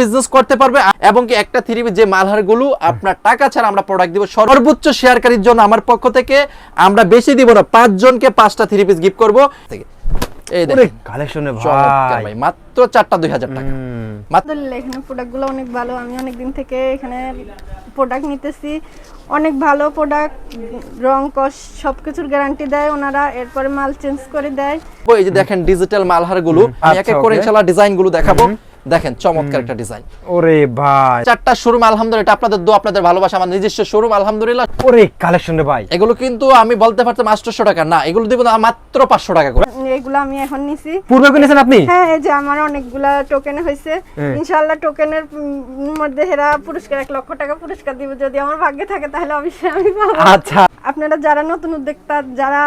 Business করতে পারবে এবং কি একটা থ্রি যে মালহার আপনার টাকা ছাড়া আমরা প্রোডাক্ট দিব। সর্বোচ্চ শেয়ারকারীর জন্য আমার পক্ষ থেকে আমরা বেশি দিব না পাঁচ জনকে পাঁচটা থ্রি পিস গিফট করব। থেকে এই দেখেন। কালেকশনে ভাই। মাত্র চারটা দুই হাজার টাকা। মাত্র এখানে প্রোডাক্টগুলো অনেক ভালো। আমি অনেক দিন থেকে এখানে প্রোডাক্ট নিতেছি। অনেক ভালো প্রোডাক্ট রং কস সব কিছুর গ্যারান্টি দেয় ওনারা এরপরে মাল চেঞ্জ করে দেয়। ওই যে দেখেন ডিজিটাল মালহারগুলো আমি এক এক আচ্ছা, করে. ইনশাআল্লাহ ডিজাইনগুলো দেখাবো। দেখেন চমৎকার একটা ডিজাইন। ওরে ভাই। চারটা শোরুম আলহামদুলিল্লাহ এটা আপনাদের দো আপনাদের ভালোবাসা আমার নিজস্ব শোরুম আলহামদুলিল্লাহ। ওরে কালেকশনে ভাই। এগুলো কিন্তু আমি বলতে পারতাম আটশোশো টাকা না এগুলো দিব না মাত্র পাঁচশো টাকা করে। এইগুলো আমি এখন নিছি। পূর্বে কি নিয়েছেন আপনি? হ্যাঁ এই যে আমার অনেকগুলা টোকেন হয়েছে হ্যাঁ। ইনশাআল্লাহ টোকেনের মধ্যে হেরা পুরস্কার এক লক্ষ টাকা পুরস্কার দিব। যদি আমার ভাগ্যে থাকে তাহলে অবশ্যই আমি পাবো। আচ্ছা। আপনারা যারা নতুন উদ্যোক্তা যারা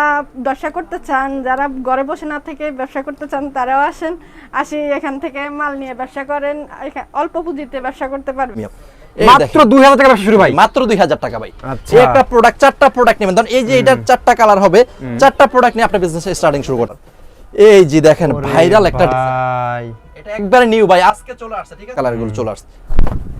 ব্যবসা করতে চান যারা ঘরে বসে না থেকে ব্যবসা করতে চান তারাও আসেন। আসি এখান থেকে মাল নিয়ে ব্যবসা করেন অল্প পুঁজিতে ব্যবসা করতে পারবেন? মাত্র। দুই হাজার টাকা ব্যবসা শুরু ভাই। মাত্র দুই হাজার টাকা ভাই। আচ্ছা। একটা প্রোডাক্ট চারটা প্রোডাক্ট নেবেন। ধরুন এই যে এটার চারটা কালার হবে চারটা প্রোডাক্ট নিয়ে আপনার বিজনেস স্টার্টিং শুরু করেন এই যে দেখেন ভাইরাল একটা ভাই। এটা একবারে নিউ ভাই আজকে চলে আসছে ঠিক আছে? কালারগুলো চলে আসছে।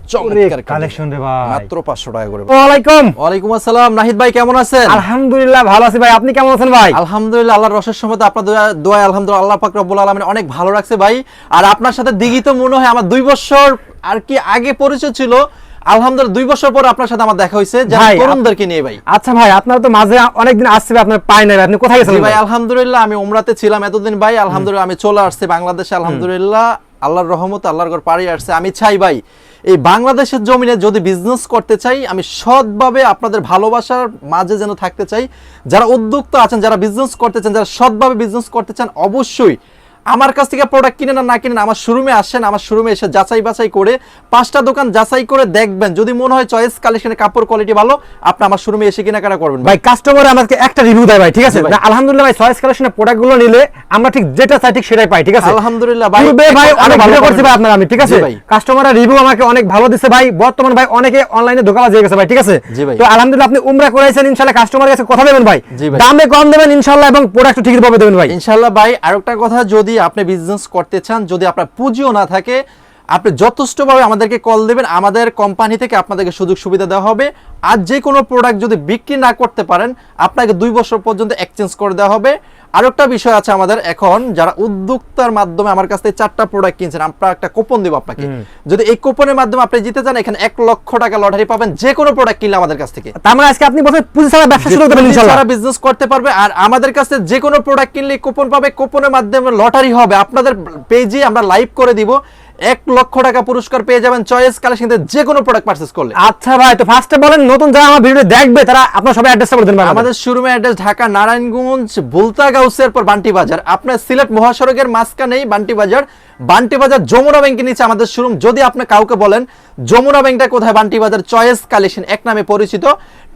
চমৎকার কালেকশন রে ভাই। মাত্র পাঁচশো টাকা করে। ওয়ালাইকুম। ওয়ালাইকুম আসসালাম। নাহিদ ভাই কেমন আছেন? আলহামদুলিল্লাহ ভালো আছি ভাই। আপনি কেমন আছেন ভাই? আলহামদুলিল্লাহ আল্লাহর রসের আপনার দোয়া- আলহামদুলিল্লাহ আল্লাহ পাক রব্বুল আলামিন অনেক ভালো রাখছে ভাই। আর আপনার সাথে দিঘি তো মনে হয় আমার দুই বছর আর কি আগে পরিচয় ছিল আলহামদুলিল্লাহ দুই বছর পর আপনার সাথে আমার দেখা হয়েছে। তরুণদেরকে নিয়ে ভাই। আচ্ছা ভাই আপনার তো মাঝে অনেকদিন আসছে আপনার পাই নাই আপনি কোথায় ভাই আলহামদুলিল্লাহ আমি ছিলাম এতদিন ভাই। আলহামদুলিল্লাহ আমি চলে আসছি বাংলাদেশে আলহামদুলিল্লাহ। আল্লাহর রহমত আল্লাহর ঘর পাড়ি আসছে। আমি চাই ভাই এই বাংলাদেশের জমিনে যদি বিজনেস করতে চাই আমি সৎভাবে আপনাদের ভালোবাসার মাঝে যেন থাকতে চাই। যারা উদ্যোক্তা আছেন যারা বিজনেস করতে চান যারা সৎভাবে বিজনেস করতে চান অবশ্যই আমার কাছ থেকে প্রোডাক্ট কিনেন না কিনেন আমার শোরুমে আসেন আমার শোরুমে এসে যাচাই বাছাই করে পাঁচটা দোকান যাচাই করে দেখবেন। যদি মনে হয় চয়েস কালেকশনের কাপড় কোয়ালিটি ভালো আপনি আমার শোরুমে এসে কেনাকাটা করবেন ভাই। কাস্টমার আমাকে একটা রিভিউ দেয় ভাই ঠিক আছে? আলহামদুলিল্লাহ ভাই চয়েস কালেকশনের প্রোডাক্টগুলো নিলে আমরা ঠিক যেটা চাই ঠিক সেটাই পাই ঠিক আছে? আলহামদুলিল্লাহ ভাই ভাই অনেক ভালো করছি ভাই আপনার আমি ঠিক আছে? ভাই। কাস্টমাররা রিভিউ আমাকে অনেক ভালো দিচ্ছে ভাই বর্তমান ভাই অনেকে অনলাইনে ধোকাবাজ হয়ে গেছে ভাই ঠিক আছে? তো আলহামদুলিল্লাহ আপনি উমরা করাইছেন ইনশাআল্লাহ কাস্টমারের কাছে কথা দেবেন ভাই। দামে কম দেবেন ইনশাআল্লাহ এবং প্রোডাক্ট ঠিক ভাবে দেবেন ভাই। ইনশাল্লাহ ভাই আরেকটা কথা যদি আপনি বিজনেস করতে চান, যদি আপনার পুঁজিও না থাকে, আপনি যথেষ্টভাবে আমাদেরকে কল দেবেন, আমাদের কোম্পানি থেকে আপনাদেরকে সুযোগ সুবিধা দেওয়া হবে। আর যে কোনো প্রোডাক্ট যদি বিক্রি না করতে পারেন, আপনাকে দুই বছর পর্যন্ত এক্সচেঞ্জ করে দেওয়া হবে। আরেকটা বিষয় আছে আমাদের এখন যারা উদ্যোক্তার মাধ্যমে আমার কাছ থেকে চারটা প্রোডাক্ট কিনছেন আমরা একটা কুপন দেবো আপনাকে। যদি এই কুপনের মাধ্যমে আপনি জিতে যান এখানে এক লক্ষ টাকা লটারি পাবেন যে কোনো প্রোডাক্ট কিনলে আমাদের কাছ থেকে। তার মানে আজকে আপনি বলছেন পুঁজি ছাড়া ব্যবসা শুরু করতে পারবেন ইনশাআল্লাহ সারা বিজনেস করতে পারবে আর আমাদের কাছে যে কোনো প্রোডাক্ট কিনলে কুপন পাবে কুপনের মাধ্যমে লটারি হবে। আপনাদের পেজে আমরা লাইভ করে দিব। এক লক্ষ টাকা পুরস্কার পেয়ে যাবেন চয়েস কালেকশন যে কোনো প্রোডাক্ট পারচেস করলে। আচ্ছা ভাই তো ফার্স্টে বলেন নতুন যারা আমার ভিডিও দেখবে তারা আপনার সবাই অ্যাড্রেসটা বলে দেন ভাই আমাদের। শোরুমের অ্যাড্রেস ঢাকা নারায়ণগঞ্জ বুলতা গাউসের পর বান্টি বাজার আপনার সিলেট মহাসড়কের মাঝখানেই বান্টি বাজার বান্টি বাজার যমুনা ব্যাংকের নিচে আমাদের শোরুম যদি আপনি কাউকে বলেন যমুনা ব্যাংকটা কোথায় বান্টি বাজার চয়েস কালেকশন এক নামে পরিচিত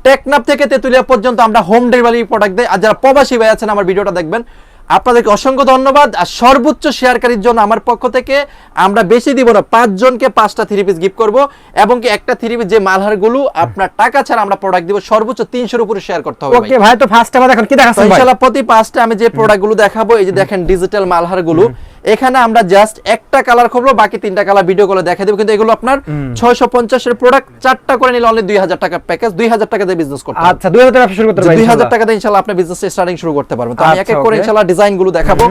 টেকনাপ থেকে তেতুলিয়া পর্যন্ত আমরা হোম ডেলিভারি প্রোডাক্ট দেই আর যারা প্রবাসী ভাই আছেন আমার ভিডিওটা দেখবেন। আপনাদেরকে অসংখ্য ধন্যবাদ আর সর্বোচ্চ শেয়ারকারীর জন্য আমার পক্ষ থেকে আমরা বেশি দিব না পাঁচ জনকে পাঁচটা থ্রি পিস গিফট করব এবং কি একটা থ্রি পিস যে মালহারগুলো আপনার টাকা ছাড়া আমরা প্রোডাক্ট দিব সর্বোচ্চ তিনশোর উপরে শেয়ার করতে হবে ওকে ভাই তো ফার্স্ট আমাদের এখন কি দেখাচ্ছেন ইনশাআল্লাহ প্রতি পাঁচটা আমি যে প্রোডাক্টগুলো দেখাবো এই যে দেখেন ডিজিটাল মালহারগুলো এখানে আমরা জাস্ট একটা কালার খবর বাকি তিনটা কালার ভিডিও করে দেখা দেবো। কিন্তু এগুলো আপনার ছয়শো পঞ্চাশের প্রোডাক্ট চারটা করে নিলে অনলি দুই হাজার টাকা প্যাকেজ দুই হাজার টাকা দিয়ে বিজনেস করতে আচ্ছা আচ্ছা 2000 টাকা শুরু করতে দুই হাজার টাকা দিয়ে ইনশাল্লাহ আপনি বিজনেস স্টার্টিং শুরু করতে পারবেন। তো আমি এক আচ্ছা, এক করে ইনশাল্লাহ ডিজাইনগুলো দেখাবো।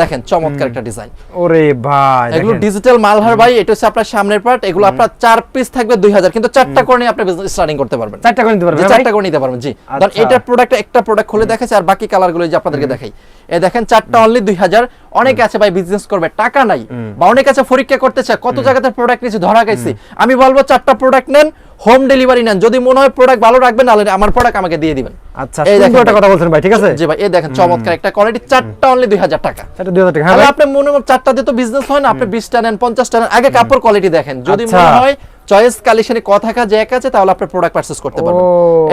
দেখেন চমৎকার একটা ডিজাইন ওরে ভাই এগুলো। ডিজিটাল মালহার ভাই এটা হচ্ছে আপনার সামনের পার্ট এগুলো আপনার চার পিস থাকবে দুই হাজার কিন্তু চারটা করে নিয়ে আপনি বিজনেস স্টার্টিং করতে পারবেন। চারটা করে নিতে পারবেন? চারটা করে নিতে পারবেন জি। আচ্ছা। ধর এটা প্রোডাক্ট একটা প্রোডাক্ট খুলে দেখাচ্ছে আর বাকি কালারগুলো যে আপনাদেরকে দেখাই। এই দেখেন চারটা অনলি দুই হাজার অনেকে আছে ভাই বিজনেস করবে টাকা নাই বা অনেক আছে পরীক্ষা করতে চায় কত জায়গাতে প্রোডাক্ট নিয়েছে ধরা গেছে আমি বলব চারটা প্রোডাক্ট নেন হোম ডেলিভারি নেন। যদি মনে হয় প্রোডাক্ট ভালো রাখবেন নাহলে আমার প্রোডাক্ট আমাকে দিয়ে দিবেন। আচ্ছা এই দেখেন একটা কথা বলছেন ভাই ঠিক আছে? জি ভাই এই দেখেন চমৎকার একটা কোয়ালিটি চারটা অনলি দুই হাজার টাকা। চারটা 2000 টাকা হ্যাঁ তাহলে আপনি মনে হয় চারটা দিয়ে তো বিজনেস হয় না আপনি বিশটা নেন পঞ্চাশটা নেন আগে কাপড় কোয়ালিটি দেখেন। যদি আচ্ছা। মনে হয় চয়েস কালেকশনে কথা কাজ এক আছে তাহলে আপনি প্রোডাক্ট পারচেজ করতে পারবেন।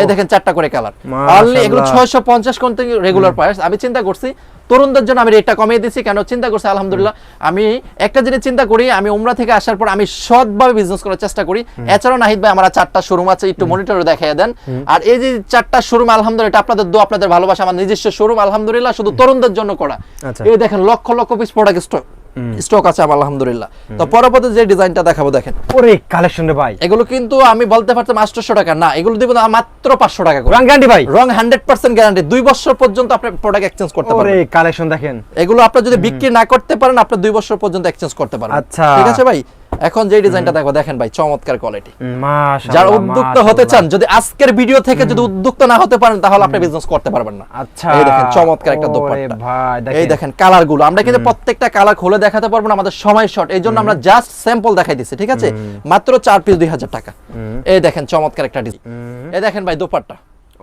এই দেখেন চারটা করে কালার অনলি এগুলো 650 কোন থেকে রেগুলার প্রাইস আমি চিন্তা করছি তরুণদের জন্য আমি রেটটা কমিয়ে দিচ্ছি কেন? চিন্তা করছি আলহামদুলিল্লাহ। আমি একটা জিনিস চিন্তা করি আমি উমরা থেকে আসার পর আমি সৎভাবে বিজনেস করার চেষ্টা করি। এছাড়াও নাহিদ ভাই আমার চারটা শোরুম আছে একটু মনিটরে দেখাই দেন। আর এই যে চারটা শোরুম আলহামদুলিল্লাহ এটা আপনাদের দো আপনাদের ভালোবাসা আমার নিজস্ব শোরুম আলহামদুলিল্লাহ শুধু তরুণদের জন্য করা। আচ্ছা। এই দেখেন lakh lakh piece product stock stock আছে আমার আলহামদুলিল্লাহ। তো পরবর্তী যে ডিজাইনটা দেখাবো দেখেন। ওরে কালেকশন রে ভাই। এগুলো কিন্তু আমি বলতে পারতাম আটশোশো টাকা। না এগুলো দিব মাত্র পাঁচশো টাকা করে। রং গ্যারান্টি ভাই। রং হান্ড্রেড পার্সেন্ট গ্যারান্টি দুই বছর পর্যন্ত আপনি প্রোডাক্ট এক্সচেঞ্জ করতে ওরে কালেকশন দেখেন। এগুলো আপনি যদি বিক্রি না করতে পারেন আপনি দুই বছর পর্যন্ত এক্সচেঞ্জ করতে পারেন আচ্ছা। ঠিক আছে ভাই? এখন যে ডিজাইনটা দেখো দেখেন ভাই চমৎকার কোয়ালিটি মাশাআল্লাহ যারা উদ্যোক্তা হতে চান যদি আজকের ভিডিও থেকে যদি উদ্যোক্তা না হতে পারেন তাহলে আপনি বিজনেস করতে পারবেন না। আচ্ছা এই দেখেন চমৎকার একটা ওরে দোপাট্টা। এই দেখেন কালারগুলো। আমরা কিন্তু প্রত্যেকটা কালার খুলে দেখাতে পারব না আমাদের সময় শর্ট এই জন্য আমরা জাস্ট স্যাম্পল দেখাই দিচ্ছি ঠিক আছে? মাত্র চার পিস দুই হাজার টাকা। এই দেখেন চমৎকার একটা ডিজাইন এই দেখেন ভাই দোপাট্টা।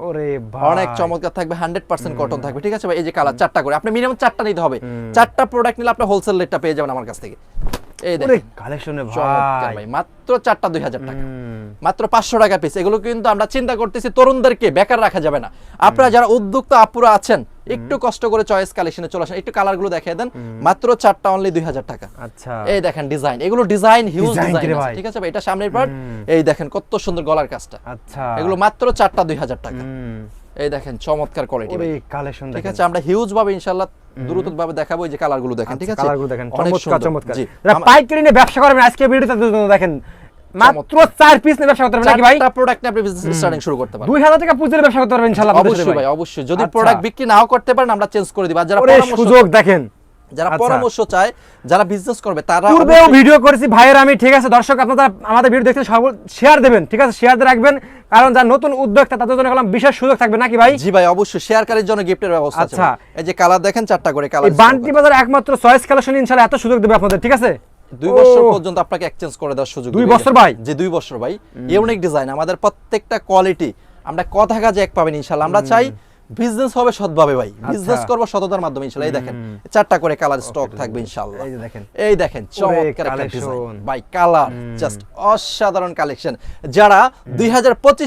ওরে ভাই। অনেক চমৎকার থাকবে হান্ড্রেড পার্সেন্ট কটন থাকবে ঠিক আছে ভাই? এই যে কালার চারটা করে। আপনি মিনিমাম চারটা নিতে হবে। চারটা প্রোডাক্ট নিলে আপনি হোলসেল রেটটা পেয়ে যাবেন আমার কাছ থেকে। এই দেখেন। কালেকশন ভাই। মাত্র চারটা দুই হাজার টাকা। মাত্র পাঁচশো টাকা পিস এগুলো কিন্তু আমরা চিন্তা করতেছি তরুণদেরকে বেকার রাখা যাবে না। আপনারা যারা উদ্যোক্তা আপুরা আছেন একটু কষ্ট করে চয়েস কালেকশনে চলে আসেন। একটু কালারগুলো দেখিয়ে দেন। মাত্র চারটা অনলি দুই হাজার টাকা। আচ্ছা। এই দেখেন ডিজাইন এগুলো ডিজাইন হিউজ ডিজাইন ঠিক আছে ভাই? এটা সামনের পার্ট এই দেখেন কত সুন্দর গলার কাজটা। আচ্ছা। এগুলো মাত্র চারটা দুই হাজার টাকা। এই দেখেন চমৎকার কোয়ালিটি ওই কালেকশন ঠিক আছে আমরা হিউজ ভাবে ইনশাআল্লাহ দ্রুত ভাবে দেখাবো এই যে কালারগুলো দেখেন ঠিক আছে? কালারগুলো দেখেন চমৎকার চমৎকার। জি যারা পাইকারি নিয়ে ব্যবসা করবেন আজকে ভিডিওতে দেখেন মাত্র চার পিস নিয়ে ব্যবসা করতে পারবেন নাকি ভাই? চারটা প্রোডাক্ট আপনি বিজনেস স্টার্টিং শুরু করতে পারবেন। দুই হাজার টাকা পুঁজির ব্যবসা করতে পারবেন ইনশাআল্লাহ অবশ্যই ভাই। অবশ্যই। যদি আচ্ছা। প্রোডাক্ট বিক্রি নাও করতে পারেন আমরা চেঞ্জ করে দিব। আর যারা পরামর্শ সুযোগ দেখেন। যারা আচ্ছা। পরামর্শ চায় যারা বিজনেস করবে তারা পূর্বেও ভিডিও করেছি ভাইয়ের আমি ঠিক আছে? দর্শক আপনারা আমাদের ভিডিও দেখতে সকল শেয়ার দেবেন ঠিক আছে? শেয়ার রাখবেন কারণ যারা নতুন উদ্যোক্তা তাদের জন্য কলম বিশেষ সুযোগ থাকবে নাকি ভাই? জি ভাই অবশ্যই। শেয়ারকারীর জন্য গিফটের ব্যবস্থা আছে আচ্ছা। এই যে কালার দেখেন চারটা করে এই কালার বান্টি বাজার একমাত্র চয়েস কালেকশন ইনশাআল্লাহ এত সুযোগ দেবে আপনাদের ঠিক আছে? দুই বছর পর্যন্ত আপনাকে এক্সচেঞ্জ করে দেওয়ার সুযোগ দুই বছর ভাই? জি দুই বছর ভাই। ইউনিক ডিজাইন আমাদের প্রত্যেকটা কোয়ালিটি আমরা কথা কাজে এক পাবেন ইনশাআল্লাহ। আমরা চাই বিজনেস হবে সৎভাবে ভাই। বিজনেস করব সততার মাধ্যমে ইনশাআল্লাহ এই দেখেন চারটা করে কালার স্টক থাকবে ইনশাআল্লাহ এই দেখেন। এই দেখেন চমৎকার একটা ডিজাইন ভাই কালার জাস্ট অসাধারণ কালেকশন যারা দুই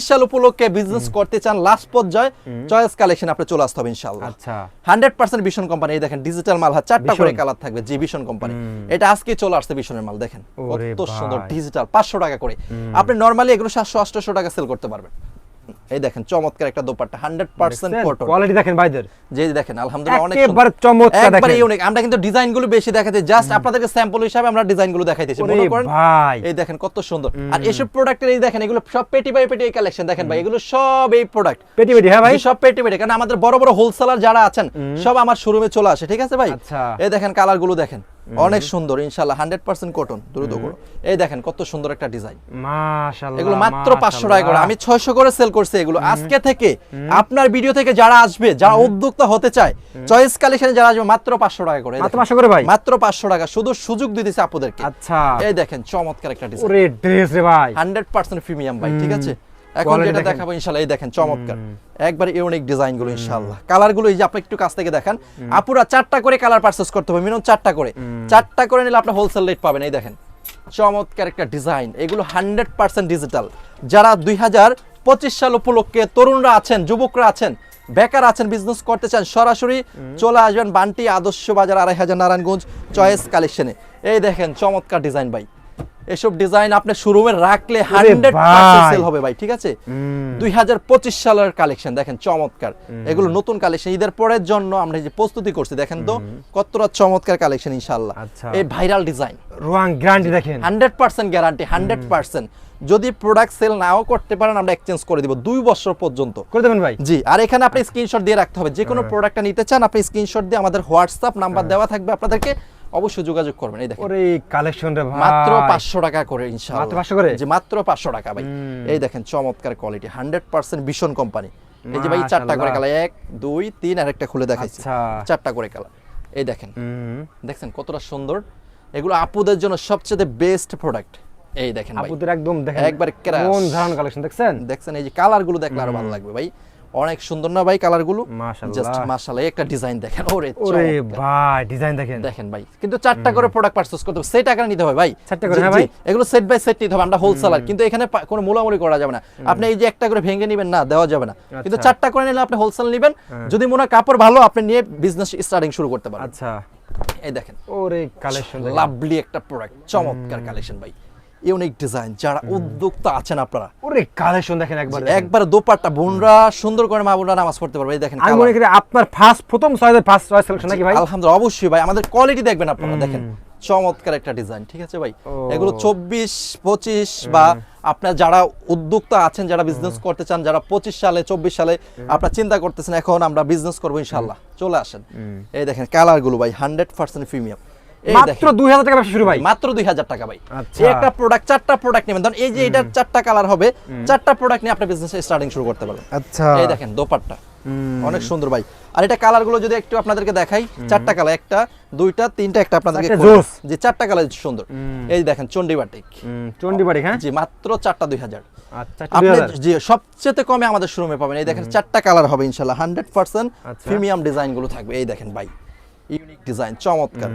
সাল উপলক্ষে বিজনেস করতে চান লাস্ট পর্যায়ে চয়েস কালেকশন আপনি চলে আসতে হবে ইনশাআল্লাহ আচ্ছা। হান্ড্রেড পার্সেন্ট ভীষণ কোম্পানি এই দেখেন ডিজিটাল মাল হাত চারটা করে কালার থাকবে জি ভীষণ কোম্পানি এটা আজকে চলে আসছে ভীষণের মাল দেখেন। কত সুন্দর ডিজিটাল পাঁচশো টাকা করে। আপনি নর্মালি এগুলো সাতশো আটশো টাকা সেল করতে পারবেন। এই দেখেন চমৎকার একটা dupatta hundred percent cotton quality দেখেন ভাইদের। যে দেখেন আলহামদুলিল্লাহ অনেক একেবারে। চমৎকার একবারে দেখেন। ইউনিক আমরা কিন্তু ডিজাইনগুলো বেশি দেখাতে জাস্ট আপনাদেরকে স্যাম্পল হিসাবে আমরা ডিজাইনগুলো দেখাইতেছি মনে করেন ভাই। এই দেখেন কত সুন্দর। আর এসব প্রোডাক্টের এই দেখেন এগুলো সব পেটি বাই পেটি এই কালেকশন দেখেন ভাই এগুলো সব এই প্রোডাক্ট পেটি পেটি হ্যাঁ ভাই? সব পেটি পেটি কারণ আমাদের বড় বড় হোলসেলার যারা আছেন সব আমার শোরুমে চলে আসে ঠিক আছে ভাই? আচ্ছা। এই দেখেন কালারগুলো দেখেন। অনেক সুন্দর ইনশাল্লাহ হান্ড্রেড পার্সেন্ট কটন দ্রুত করো। এই দেখেন কত সুন্দর একটা ডিজাইন এগুলো মাত্র পাঁচশো টাকা করে। আমি ছয়শো করে সেল করছি এগুলো। আজকে থেকে আপনার ভিডিও থেকে যারা আসবে যারা উদ্যোক্তা হতে চায় চয়েস কালেকশনে যারা আসবে মাত্র পাঁচশো টাকা করে। মাত্র। 500 করে ভাই? মাত্র পাঁচশো টাকা। শুধু সুযোগ দিতেছে আপুদেরকে আচ্ছা। এই দেখেন চমৎকার একটা ডিজাইন ড্রেস রে ভাই। হান্ড্রেড পার্সেন্ট প্রিমিয়াম ভাই ঠিক আছে? এখন যেটা দেখাবো ইনশাল্লাহ এই দেখেন চমৎকার। একবার ইউনিক ডিজাইনগুলো ইনশাল্লাহ কালারগুলো এই যে আপনি একটু কাছ থেকে দেখান আপুরা চারটা করে কালার পারচেস করতে হবে মিনিমাম চারটা করে। চারটা করে নিলে আপনি হোলসেল রেট পাবেন এই দেখেন। চমৎকার একটা ডিজাইন এগুলো হান্ড্রেড পার্সেন্ট ডিজিটাল যারা দুই হাজার পঁচিশ সাল উপলক্ষে তরুণরা আছেন যুবকরা আছেন বেকার আছেন বিজনেস করতে চান সরাসরি চলে আসবেন বান্টি আদর্শ বাজার আড়াই হাজার নারায়ণগঞ্জ চয়েস কালেকশনে। এই দেখেন চমৎকার ডিজাইন ভাই। এসব ডিজাইন আপনি শোরুমে রাখলে হান্ড্রেড। সেল হবে ভাই ঠিক আছে? দুই হাজার পঁচিশ সালের কালেকশন দেখেন চমৎকার। এগুলো নতুন কালেকশন ঈদের পরের জন্য আমরা যে প্রস্তুতি করছি দেখেন তো কতটা চমৎকার কালেকশন ইনশাল্লাহ আচ্ছা। এই ভাইরাল ডিজাইন রোয়াং গ্যারান্টি দেখেন। Hundred percent guarantee hundred percent যদি প্রোডাক্ট সেল নাও করতে পারেন আমরা এক্সচেঞ্জ করে দিব দুই বছর পর্যন্ত। করে দেবেন ভাই? জি আর এখানে আপনি স্ক্রিনশট দিয়ে রাখতে হবে। যে কোনো প্রোডাক্টটা নিতে চান আপনি স্ক্রিনশট দিয়ে আমাদের হোয়াটসঅ্যাপ নাম্বার দেওয়া থাকবে আপনাদেরকে। অবশ্যই যোগাযোগ করবেন এই দেখেন। ওরে কালেকশন রে ভাই। মাত্র পাঁচশো টাকা করে ইনশাআল্লাহ। মাত্র 500 করে? যে মাত্র পাঁচশো টাকা ভাই। এই দেখেন চমৎকার কোয়ালিটি হান্ড্রেড পার্সেন্ট ভীষণ কোম্পানি এই যে ভাই চারটা করে। কালার এক দুই তিন আর একটা খুলে দেখাইছি। আচ্ছা। চারটা করে কালার এই দেখেন। দেখছেন কতটা সুন্দর? এগুলো আপুদের জন্য সবচেয়ে বেস্ট প্রোডাক্ট এই দেখেন ভাই। আপুদের একদম দেখেন একবারে crash। মন ধারণ কালেকশন দেখছেন? দেখছেন এই যে কালারগুলো দেখলে আরও ভালো লাগবে ভাই। অনেক সুন্দর না ভাই কালারগুলো মাশাআল্লাহ। জাস্ট মাশাআল্লাহ একটা ডিজাইন দেখেন ওরে ওরে ভাই ডিজাইন দেখেন। দেখেন ভাই কিন্তু চারটা করে প্রোডাক্ট পারচেজ করতে হবে সেট আকারে নিতে হবে ভাই। চারটা করে, হ্যাঁ ভাই? এগুলো সেট বাই সেট নিতে হবে আমরা হোলসেলার কিন্তু এখানে কোনো মোলামুলি করা যাবে না। আপনি এই যে একটা করে ভেঙে নেবেন না দেওয়া যাবে না। কিন্তু আচ্ছা। চারটা করে নিলে আপনি হোলসেল নেবেন। যদি মনে হয় কাপড় ভালো আপনি নিয়ে বিজনেস স্টার্টিং শুরু করতে পারেন আচ্ছা। এই দেখেন। ওরে কালেকশন লাভলি একটা প্রোডাক্ট চমৎকার কালেকশন ভাই। ইউনিক ডিজাইন যারা উদ্যোক্তা আছেন আপনারা। ওরে কালেকশন দেখেন একবার একবার দোপাট্টা বোনরা সুন্দর করে মা বোনরা নামাজ পড়তে পারবে এই দেখেন আমি মনে করি আপনার ফার্স্ট প্রথম চয়েসের ফার্স্ট চয়েস সিলেকশন নাকি ভাই? আলহামদুলিল্লাহ অবশ্যই ভাই আমাদের কোয়ালিটি দেখবেন আপনারা দেখেন। চমৎকার একটা ডিজাইন ঠিক আছে ভাই? এগুলো চব্বিশ পঁচিশ বা আপনার যারা উদ্যোক্তা আছেন যারা বিজনেস করতে চান যারা পঁচিশ সালে চব্বিশ সালে আপনার চিন্তা করতেছেন এখন আমরা বিজনেস করব ইনশাল্লাহ চলে আসেন। এই দেখেন কালারগুলো ভাই হান্ড্রেড পার্সেন্ট প্রিমিয়াম মাত্র দেখেন। দুই হাজার টাকা ব্যবসা শুরু ভাই। মাত্র দুই হাজার টাকা ভাই। আচ্ছা। এই একটা প্রোডাক্ট চারটা প্রোডাক্ট নেবেন। ধরুন এই যে এটার চারটা কালার হবে চারটা প্রোডাক্ট নিয়ে আপনি বিজনেস স্টার্টিং শুরু করতে পারবেন। আচ্ছা। এই দেখেন দোপাট্টা। অনেক সুন্দর ভাই। আর এটা কালারগুলো যদি একটু আপনাদেরকে দেখাই চারটা কালার একটা দুইটা তিনটা একটা আপনাদেরকে। যে চারটা কালার সুন্দর। এই দেখেন চন্ডিবাটিক চন্ডিবাড়ি হ্যাঁ? জি মাত্র চারটা দুই হাজার। আচ্ছা আপনি 2000 জি সবচেয়ে কমে আমাদের শোরুমে পাবেন। এই দেখেন চারটা কালার হবে ইনশাল্লাহ হান্ড্রেড পার্সেন্ট। প্রিমিয়াম ডিজাইনগুলো থাকবে। এই দেখেন ভাই। ইউনিক ডিজাইন চমৎকার।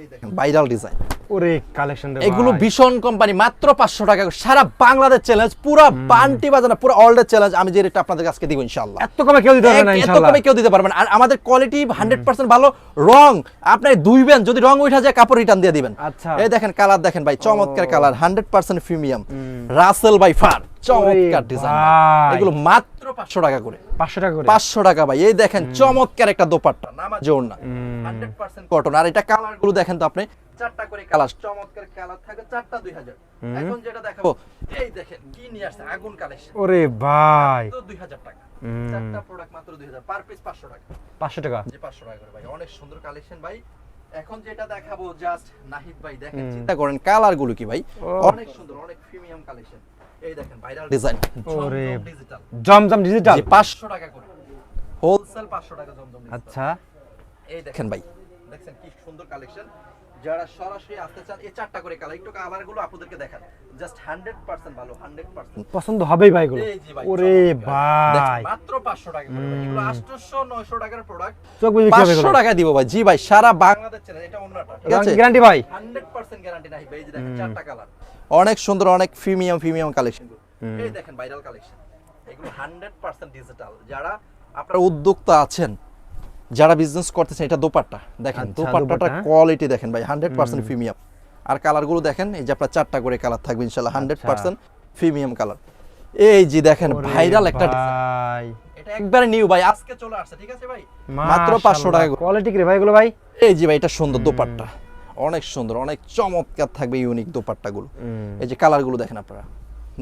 এই দেখেন ভাইরাল ডিজাইন। ওরে কালেকশন এগুলো ভীষণ কোম্পানি মাত্র পাঁচশো টাকা সারা বাংলাদেশ চ্যালেঞ্জ পুরো বান্টি বাজানা পুরো চ্যালেঞ্জ আমি যে আপনাদের আজকে দিব ইনশাল্লাহ এত কমে কেউ দিতে পারবে না এত কমে কেউ দিতে পারবেন আর আমাদের কোয়ালিটি হান্ড্রেড পার্সেন্ট ভালো রং আপনি ধুইবেন যদি রং উঠা যায় কাপড় রিটার্ন দিয়ে দিবেন। আচ্ছা। এই দেখেন কালার দেখেন ভাই চমৎকার কালার হান্ড্রেড পার্সেন্ট প্রিমিয়াম রাসেল বাই ফার চমৎকার ডিজাইন এগুলো মাত্র পাঁচশো টাকা করে। পাঁচশো টাকা করে? পাঁচশো টাকা ভাই। এই দেখেন চমৎকার একটা দোপাট্টা নামা জোর না হান্ড্রেড পার্সেন্ট কটন আর এটা কালারগুলো দেখেন তো আপনি। চারটা করে কালার। চমৎকার কালার থাকে চারটা দুই হাজার। এখন যেটা দেখাবো এই দেখেন কি নিয়ে আসছে? আগুন কালেকশন ওরে ভাই। দুই হাজার টাকা। চারটা প্রোডাক্ট মাত্র দুই হাজার। পার পিস পাঁচশো টাকা। পাঁচশো টাকা? যে পাঁচশো টাকা করে ভাই। অনেক সুন্দর কালেকশন ভাই। এখন যেটা দেখাবো জাস্ট নাহিদ ভাই দেখেন চিন্তা করেন কালারগুলো কি ভাই? অনেক সুন্দর অনেক প্রিমিয়াম কালেকশন এই দেখেন ভাইরাল ডিজাইন ওরে। ডিজিটাল জমজম ডিজিটাল যে পাঁচশো টাকা করে। হোলসেল পাঁচশো টাকা জমজম আচ্ছা। এই দেখেন ভাই। দেখছেন কি সুন্দর কালেকশন যারা সরাসরি আসতে চান এই চারটা করে কালার একটু কালারগুলো আপনাদেরকে দেখান। জাস্ট হান্ড্রেড পার্সেন্ট ভালো হান্ড্রেড পার্সেন্ট পছন্দ হবেই ভাই এগুলো। ওরে ভাই। মাত্র 500 টাকা এগুলো 800 900 টাকার প্রোডাক্ট চোখ বুঝে 500 টাকা দিব ভাই। জি ভাই সারা বাংলাদেশ চ্যানেল এটা অন্যটা ঠিক আছে? গ্যারান্টি ভাই। 100% গ্যারান্টি নাই ভাই এই যে দেখেন চারটা কালার অনেক সুন্দর অনেক প্রিমিয়াম প্রিমিয়াম কালেকশন এই দেখেন ভাইরাল কালেকশন এগুলো 100% ডিজিটাল যারা আপনারা উদ্যোক্তা আছেন যারা বিজনেস করতেছেন এটা দোপাট্টা। দেখেন আচ্ছা, দোপাট্টাটা। কোয়ালিটি দেখেন ভাই 100% প্রিমিয়াম আর কালারগুলো দেখেন এই যে আপনার চারটা করে কালার থাকবে ইনশাআল্লাহ 100% প্রিমিয়াম কালার এই যে দেখেন ভাইরাল একটা design। ভাই এটা একবারে নিউ ভাই আজকে চলে আসছে ঠিক আছে ভাই? মাত্র 500 টাকা কোয়ালিটি কি ভাই এগুলো ভাই? এই ভাই এটা সুন্দর দোপাট্টা। অনেক সুন্দর অনেক চমৎকার থাকবে ইউনিক দোপাট্টাগুলো। এই যে কালারগুলো দেখেন আপনারা।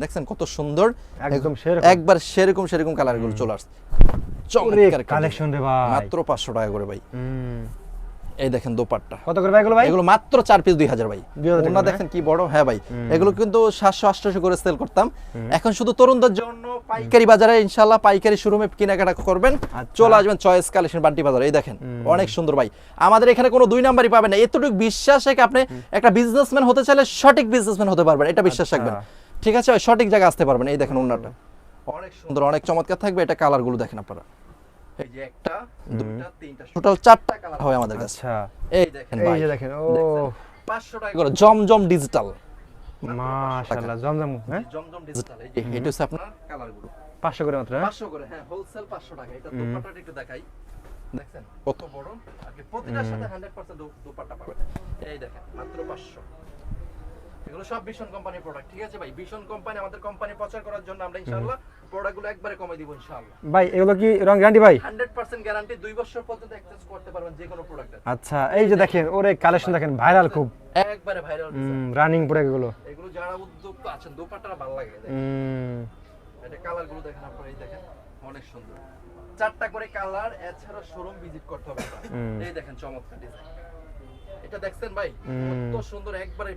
দেখছেন কত সুন্দর? একদম সেরকম। একবার সেরকম সেরকম কালারগুলো চলে আসছে। চমৎকার কালেকশন রে ভাই। মাত্র পাঁচশো টাকা করে ভাই। এই দেখেন দোপাট্টা। কত করে ভাই এগুলো ভাই? এগুলো মাত্র চার পিস দুই হাজার ভাই। ওনা? দেখেন কি বড়। হ্যাঁ ভাই এগুলো কিন্তু সাতশো আটশো করে সেল করতাম। এখন শুধু তরুণদের জন্য পাইকারি বাজারে ইনশাল্লাহ পাইকারি শোরুমে কেনাকাটা করবেন। আচ্ছা। চলে আসবেন চয়েস কালেকশন বান্টি বাজার এই দেখেন অনেক সুন্দর ভাই। আমাদের এখানে কোনো দুই নাম্বারই পাবেন না। এতটুকু বিশ্বাস আপনি একটা বিজনেসম্যান হতে চাইলে সঠিক বিজনেসম্যান হতে পারবেন। এটা বিশ্বাস আচ্ছা। রাখবেন। ঠিক আছে সঠিক জায়গায় আসতে পারবেন। এই দেখেন ওনাটা অনেক সুন্দর অনেক চমৎকার থাকবে। এটা কালারগুলো দেখেন আপনারা। এই যে একটা দুইটা তিনটা টোটাল চারটা কালার হবে আমাদের কাছে। আচ্ছা। এই দেখেন এই যে দেখেন ও। পাঁচশো টাকা করে। জমজম ডিজিটাল মাশাআল্লাহ জমজম হ্যাঁ? জমজম ডিজিটাল এই যে। এটা হচ্ছে আপনার কালারগুলো। 500 করে মাত্র হ্যাঁ? পাঁচশো করে হ্যাঁ হোলসেল পাঁচশো টাকা। এটা দোপাট্টাটা একটু দেখাই। দেখছেন? কত বড়? আর প্রতিটার সাথে দোপাট্টা পাবেন। এই দেখেন মাত্র পাঁচশো। এগুলো সব ভীষণ কোম্পানির প্রোডাক্ট ঠিক আছে ভাই? ভীষণ কোম্পানি আমাদের কোম্পানি প্রচার করার জন্য আমরা ইনশাআল্লাহ প্রোডাক্টগুলো একবারে কমে দিব ইনশাআল্লাহ। ভাই এগুলো কি রং গ্যারান্টি ভাই? হান্ড্রেড পার্সেন্ট গ্যারান্টি দুই বছর পর্যন্ত এক্সচেঞ্জ করতে পারবেন যে কোনো প্রোডাক্টের আচ্ছা এই যে দেখেন ওরে কালেকশন দেখেন ভাইরাল খুব। একবারে ভাইরাল রানিং পড়ে এগুলো। এগুলো যারা উদ্যোক্তা আছেন দোপাট্টাটা ভালো লাগে দেখেন। হুম, এটা কালারগুলো দেখেন আপনারা এই দেখেন অনেক সুন্দর। চারটা করে কালার এছাড়া শোরুম ভিজিট করতে হবে। এই দেখেন চমৎকার ডিজাইন এটা দেখছেন ভাই। কত সুন্দর একবারে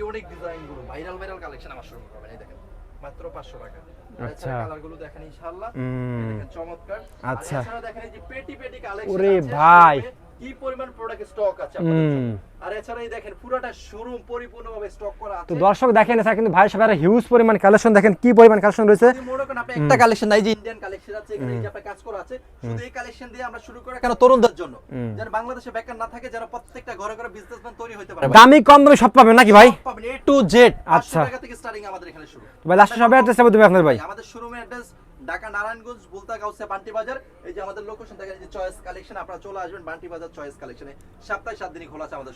ইউনিক ডিজাইনগুলো ভাইরাল ভাইরাল কালেকশন আমার শুরু করবেন এই দেখেন মাত্র 500 টাকা আচ্ছা। কালারগুলো দেখেন ইনশাআল্লাহ দেখেন চমৎকার আচ্ছা। এছাড়া দেখেন এই যে পেটি পেটি কালেকশন ওরে ভাই। কি পরিমাণ প্রোডাক্ট স্টক আছে। আর এছাড়া এই দেখেন পুরোটা শোরুম পরিপূর্ণভাবে স্টক করা তো দর্শক দেখেন কিন্তু ভাই হিউজ পরিমাণ কালেকশন দেখেন কি পরিমাণ কালেকশন রয়েছে। মনে করেন আপনি একটা কালেকশন নাই যে ইন্ডিয়ান কালেকশন আছে এখানে এই যে আপনার কাজ করা আছে শুধু এই কালেকশন দিয়ে আমরা শুরু করে কেন? তরুণদের জন্য। যেন বাংলাদেশে বেকার না থাকে যারা প্রত্যেকটা ঘরে ঘরে বিজনেসম্যান তৈরি হতে পারে। দামি কম দামি সব পাবেন নাকি ভাই? পাবেন এ টু জেড আচ্ছা। টাকা থেকে স্টার্টিং আমাদের এখানে শুরু। ভাই লাস্টে সবাই অ্যাড্রেস তুমি আপনার ভাই। আমাদের শোরুমের অ্যাড্রেস ঢাকা নারায়ণগঞ্জ বুলতা বান্টি বাজার। এই যে আমাদের লোকেশন দেখেন যে চয়েস কালেকশন আপনারা চলে আসবেন বান্টি বাজার চয়েস কালেকশনে সপ্তাহে সাত দিনই খোলা আছে আমাদের